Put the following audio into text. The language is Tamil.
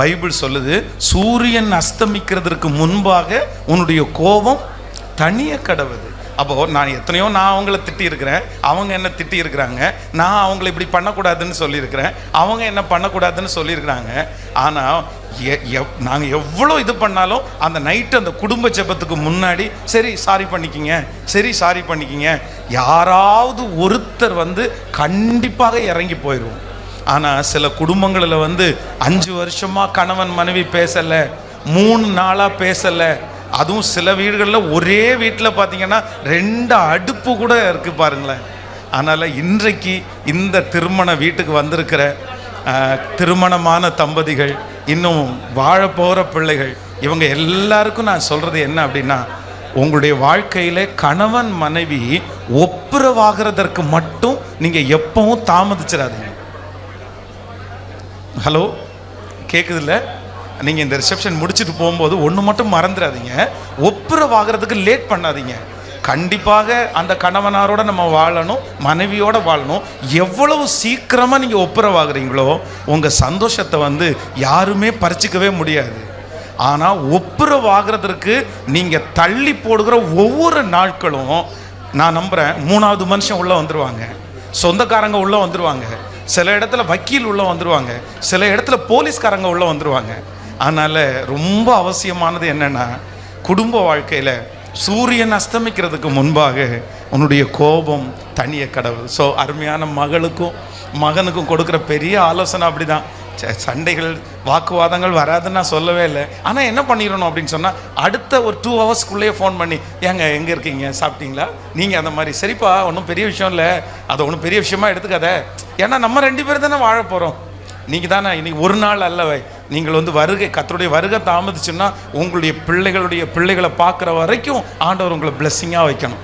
பைபிள் சொல்லுது சூரியன் அஸ்தமிக்கிறதுக்கு முன்பாக உன்னுடைய கோபம் தனிய கடவுது. அப்போ நான் எத்தனையோ நான் அவங்கள திட்டி இருக்கிறேன் அவங்க என்ன திட்டி இருக்கிறாங்க நான் அவங்கள இப்படி பண்ணக்கூடாதுன்னு சொல்லியிருக்கிறேன் அவங்க என்ன பண்ணக்கூடாதுன்னு சொல்லியிருக்கிறாங்க. ஆனால் நாங்கள் எவ்வளோ இது பண்ணாலும் அந்த நைட்டு அந்த குடும்ப ஜெபத்துக்கு முன்னாடி சரி சாரி பண்ணிக்கிங்க சரி சாரி பண்ணிக்கிங்க. யாராவது ஒருத்தர் வந்து கண்டிப்பாக இறங்கி போயிடுவோம். ஆனால் சில குடும்பங்களில் வந்து அஞ்சு வருஷமாக கணவன் மனைவி பேசலை மூணு நாளாக பேசலை. அதுவும் சில வீடுகளில் ஒரே வீட்டில் பார்த்தீங்கன்னா ரெண்டு அடுப்பு கூட இருக்குது பாருங்களேன். அதனால் இன்றைக்கு இந்த திருமண வீட்டுக்கு வந்திருக்கிற திருமணமான தம்பதிகள் இன்னும் வாழ போகிற பிள்ளைகள் இவங்க எல்லாருக்கும் நான் சொல்கிறது என்ன அப்படின்னா உங்களுடைய வாழ்க்கையில் கணவன் மனைவி ஒப்புரவாகிறதற்கு மட்டும் நீங்கள் எப்பவும் தாமதிச்சிடாதீங்க. ஹலோ கேட்குதுல்ல நீங்கள் இந்த ரிசப்ஷன் முடிச்சுட்டு போகும்போது ஒன்று மட்டும் மறந்துடாதீங்க. ஒப்புரவாகிறதுக்கு லேட் பண்ணாதீங்க. கண்டிப்பாக அந்த கணவனாரோட நம்ம வாழணும் மனைவியோட வாழணும். எவ்வளவு சீக்கிரமாக நீங்கள் ஒப்புரவாகிறீங்களோ உங்கள் சந்தோஷத்தை வந்து யாருமே பறிச்சிக்கவே முடியாது. ஆனால் ஒப்புரவாகிறதுக்கு நீங்கள் தள்ளி போடுகிற ஒவ்வொரு நாட்களும் நான் நம்புகிறேன் மூணாவது மனுஷன் உள்ளே வந்துடுவாங்க சொந்தக்காரங்க உள்ளே வந்துடுவாங்க சில இடத்துல வக்கீல் உள்ளே வந்துடுவாங்க சில இடத்துல போலீஸ்காரங்க உள்ளே வந்துடுவாங்க அதனால் ரொம்ப அவசியமானது என்னென்னா குடும்ப வாழ்க்கையில் சூரியன் அஸ்தமிக்கிறதுக்கு முன்பாக உன்னுடைய கோபம் தனிய கடவுள். ஸோ அருமையான மகளுக்கும் மகனுக்கும் கொடுக்குற பெரிய ஆலோசனை அப்படிதான். ச- சண்டைகள் வாக்குவாதங்கள் வராதுன்னு நான் சொல்லவே இல்லை. ஆனால் என்ன பண்ணிடணும் அப்படின்னு சொன்னால் அடுத்த ஒரு டூ ஹவர்ஸ்க்குள்ளேயே ஃபோன் பண்ணி ஏங்க எங்கே இருக்கீங்க? சாப்பிட்டீங்களா? நீங்கள் அந்த மாதிரி சரிப்பா ஒன்றும் பெரிய விஷயம் இல்லை. அதை ஒன்றும் பெரிய விஷயமா எடுத்துக்காத. ஏன்னா நம்ம ரெண்டு பேரும் தானே வாழ போகிறோம் நீங்கள் தானே இன்னைக்கு ஒரு நாள் அல்லவை. நீங்கள் வந்து வருகை கத்தருடைய வருகை தாமதிச்சுன்னா உங்களுடைய பிள்ளைகளுடைய பிள்ளைகளை பார்க்குற வரைக்கும் ஆண்டவர் உங்களை பிளெஸ்ஸிங்காக வைக்கணும்.